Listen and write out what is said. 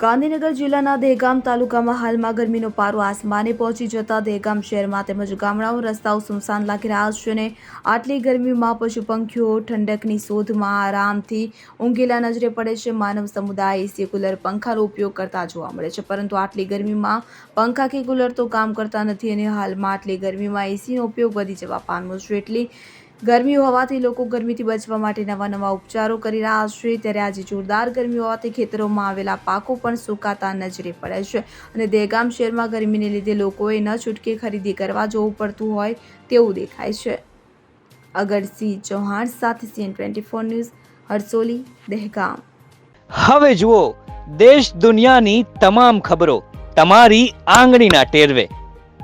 ગાંધીનગર જિલ્લાના દહેગામ તાલુકામાં હાલમાં ગરમીનો પારો આસમાને પહોંચી જતા દહેગામ શહેરમાં તેમજ ગામડાઓ, રસ્તાઓ સુમસાન લાગી રહ્યા છે અને આટલી ગરમીમાં પશુ પંખીઓ ઠંડકની શોધમાં આરામથી ઊંઘેલા નજરે પડે છે. માનવ સમુદાય એસી કુલર પંખાનો ઉપયોગ કરતા જોવા મળે છે, પરંતુ આટલી ગરમીમાં પંખા કે કુલર તો કામ કરતા નથી અને હાલમાં આટલી ગરમીમાં એસીનો ઉપયોગ વધી જવા પામ્યો છે. એટલી ગરમી હોવાથી લોકો ગરમીથી બચવા માટે નવા નવા ઉપચારો કરી રહ્યા છે. ત્યારે આજે જોરદાર ગરમી હોવાથી ખેતરોમાં આવેલા પાકો પણ સુકાતા નજરે પડે છે અને દહેગામ શહેરમાં ગરમીને લીધે લોકોએ ન છૂટકે ખરીદી કરવા જવું પડતું હોય તેવું દેખાય છે. અગરસિંહ ચૌહાણ સાથે CN twenty four news, Harsoli, Dahegam. હવે જુઓ, દેશ દુનિયાની તમામ ખબરો તમારી આંગળીના ટેરવે.